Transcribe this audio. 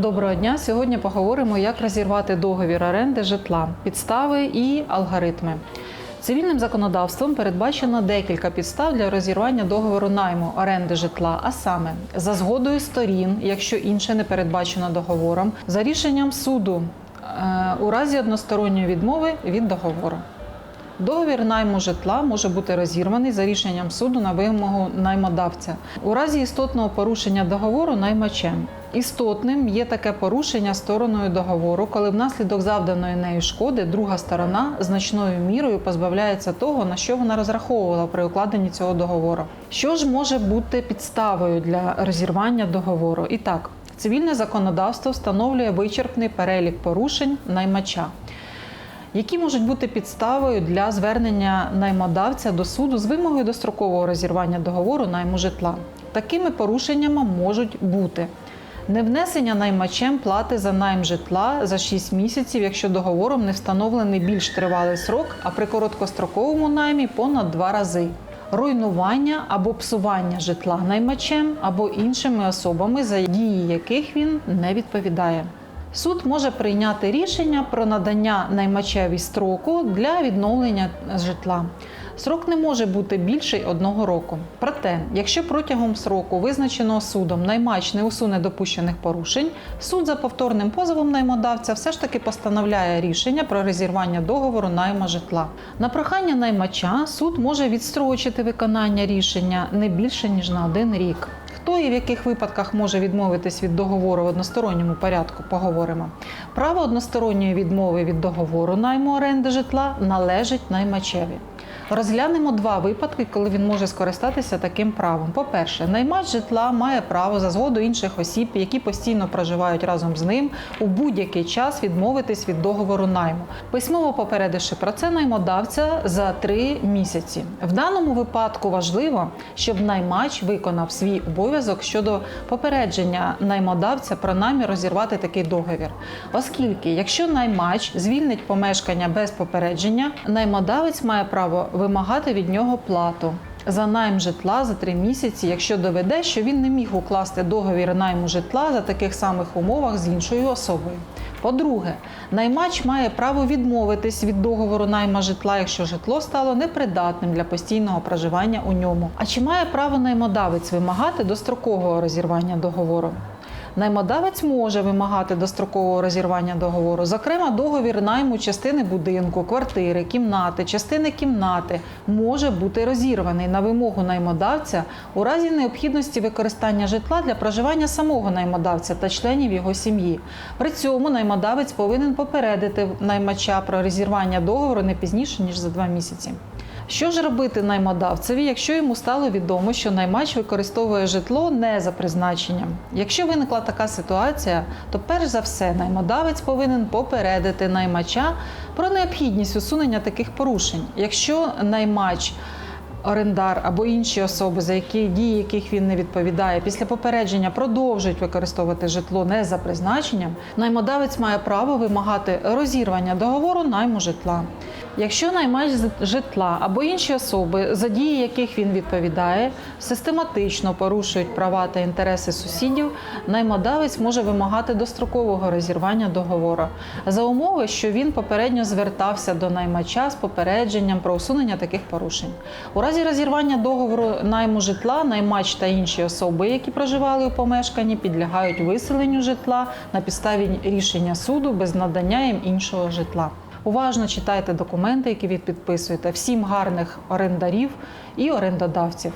Доброго дня. Сьогодні поговоримо, як розірвати договір оренди житла, підстави і алгоритми. Цивільним законодавством передбачено декілька підстав для розірвання договору найму оренди житла, а саме за згодою сторін, якщо інше не передбачено договором, за рішенням суду е, у разі односторонньої відмови від договору. Договір найму житла може бути розірваний за рішенням суду на вимогу наймодавця у разі істотного порушення договору наймачем. Істотним є таке порушення стороною договору, коли внаслідок завданої нею шкоди друга сторона значною мірою позбавляється того, на що вона розраховувала при укладенні цього договору. Що ж може бути підставою для розірвання договору? І так, цивільне законодавство встановлює вичерпний перелік порушень наймача які можуть бути підставою для звернення наймодавця до суду з вимогою дострокового розірвання договору найму житла. Такими порушеннями можуть бути невнесення наймачем плати за найм житла за 6 місяців, якщо договором не встановлений більш тривалий срок, а при короткостроковому наймі понад два рази. Руйнування або псування житла наймачем або іншими особами, за дії яких він не відповідає. Суд може прийняти рішення про надання наймачеві строку для відновлення житла. Срок не може бути більший одного року. Проте, якщо протягом сроку, визначеного судом, наймач не усуне допущених порушень, суд за повторним позовом наймодавця все ж таки постановляє рішення про розірвання договору найма житла. На прохання наймача суд може відстрочити виконання рішення не більше ніж на один рік. Хто і в яких випадках може відмовитись від договору в односторонньому порядку, поговоримо. Право односторонньої відмови від договору найму оренди житла належить наймачеві. Розглянемо два випадки, коли він може скористатися таким правом. По-перше, наймач житла має право за згоду інших осіб, які постійно проживають разом з ним, у будь-який час відмовитись від договору найму, письмово попередивши про це наймодавця за три місяці. В даному випадку важливо, щоб наймач виконав свій обов'язок щодо попередження наймодавця про намір розірвати такий договір. Оскільки, якщо наймач звільнить помешкання без попередження, наймодавець має право вимагати від нього плату. За найм житла за три місяці, якщо доведе, що він не міг укласти договір найму житла за таких самих умовах з іншою особою. По-друге, наймач має право відмовитись від договору найма житла, якщо житло стало непридатним для постійного проживання у ньому. А чи має право наймодавець вимагати дострокового розірвання договору? Наймодавець може вимагати дострокового розірвання договору, зокрема, договір найму частини будинку, квартири, кімнати, частини кімнати може бути розірваний на вимогу наймодавця у разі необхідності використання житла для проживання самого наймодавця та членів його сім'ї. При цьому наймодавець повинен попередити наймача про розірвання договору не пізніше ніж за два місяці. Що ж робити наймодавцеві, якщо йому стало відомо, що наймач використовує житло не за призначенням? Якщо виникла така ситуація, то перш за все наймодавець повинен попередити наймача про необхідність усунення таких порушень. Якщо наймач орендар або інші особи, за які дії яких він не відповідає, після попередження продовжують використовувати житло не за призначенням, наймодавець має право вимагати розірвання договору найму житла. Якщо наймач житла або інші особи, за дії яких він відповідає, систематично порушують права та інтереси сусідів, наймодавець може вимагати дострокового розірвання договору за умови, що він попередньо звертався до наймача з попередженням про усунення таких порушень. У разі розірвання договору найму житла, наймач та інші особи, які проживали у помешканні, підлягають виселенню житла на підставі рішення суду без надання їм іншого житла. Уважно читайте документи, які ви підписуєте. Всім гарних орендарів і орендодавців.